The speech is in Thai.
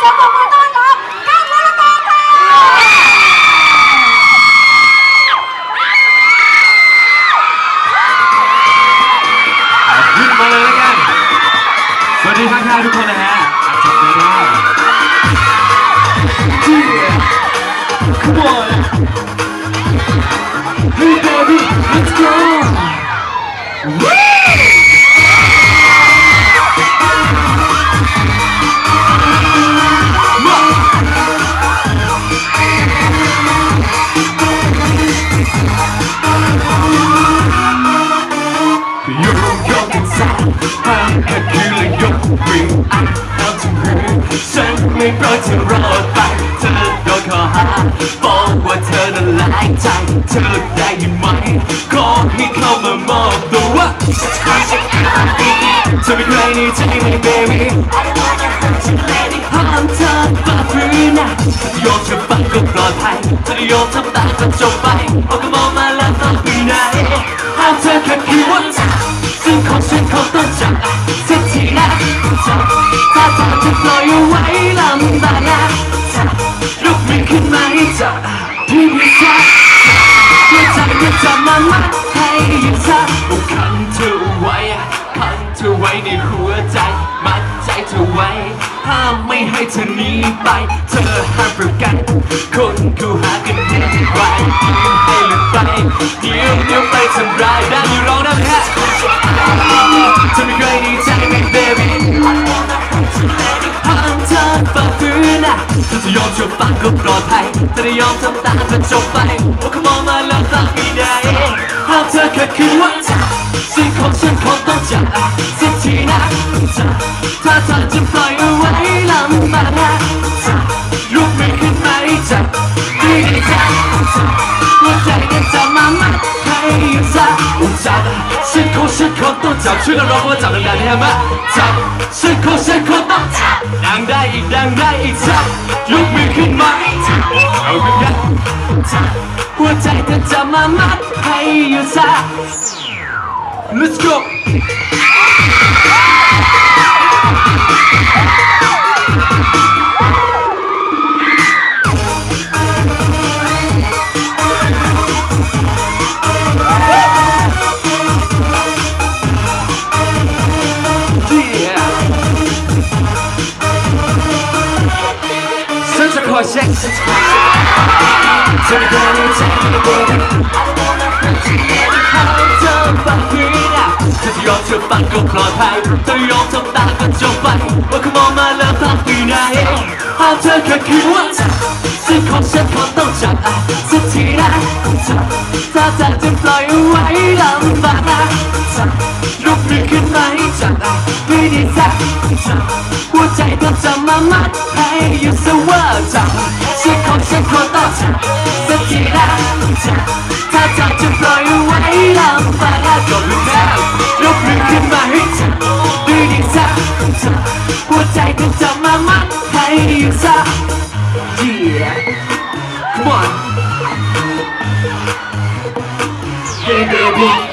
หยุดมาเลยนะกัน สวัสดีค่ะค่ะทุกคนนะฮะจี๊บควายบิ๊กบอท Let's go เธอรอดไปเธอโดนข้อหาบอกว่าเธอนั้นหลายใจเธอได้ยินไหมขอให้เข้ามามอบตัวเธอไม่เคยหนีใจใน baby ห้ามเธอฝ่าฝืนนะถ้าจะยอมเธอฟังก็ปลอดภัยถ้าจะยอมทำตามก็จบไปโอ้ก็มองมาแล้วต้องไปไหนห้ามเธอขัดขืนว่าซึ่งของฉันคงต้องจับสักทีนะจับถ้าเธอจะปล่อยเอาไว้ มือขึ้นมาใจับพี่พี่จับหัวใจะจับมันมัดให้ยู่ซะโอ้ขังเธอไว้ขังเธอไว้ในหัวใจ มัดใจเธอไว้ ห้ามไม่ให้เธอหนีไป เธอห้ามประกัน คนกูหากันแน่ไว้ยืมให้หลุดไปเดี๋ยวเดี๋ยวไปทำร้ายได้ยู่ร้องได้ไหมฮะเธ จะยอมเชื่อฟังก็ปลอดภัยแต่ถ้ยอมทำตามก็จบไปโอ้ขมองมาแล้วตามไม่ได้หามเธอขัดขืนว่าสิ่งของฉันคงต้องจับสักทีนะจะถ้าเธอจะปล่อยเอาไว้ลำบากนะลุกไม่ขึ้นมาให้จับดีดีจับหัวใจกันจะมามัดให้อยู่ซะจับสิ่งของฉันคงต้องจับช่วยกันร้องว่าจับดังๆนะฮะมจับสิ่งของฉันคงต้องจับ ดังได้อีกดังได้อีกจับยกมือขึ้นมาเอาขึ้นกันจับหัวใจเธอจะมามัดให้อยู่ซะ Let's go ฉันจะขอเช็คเธอไม่เคยมีใจในตัวเธอฟังพื้นอะเธอจะยอมเชื่อฟังก็ปลอดว่าฉันหากเธอขัดขืนว่าสิ่งของฉันคงต้องจับอะสักทีนะถ้าเธอจะปล่อยไว้ลำบากนะลุกมือขึ้นมาให้จับอะไม่ได้จับหัวใจเธองจะมามัดให้อยู่เสมอจับสิ่งของฉันคงต้องจับสักทีนะถ้าเธอจะปล่อยไว้ลำบากนะก็รู้แล้วยกมือขึ้นมาให้จับไม่ได้จับหัวใจเธองจะ Come on Hey baby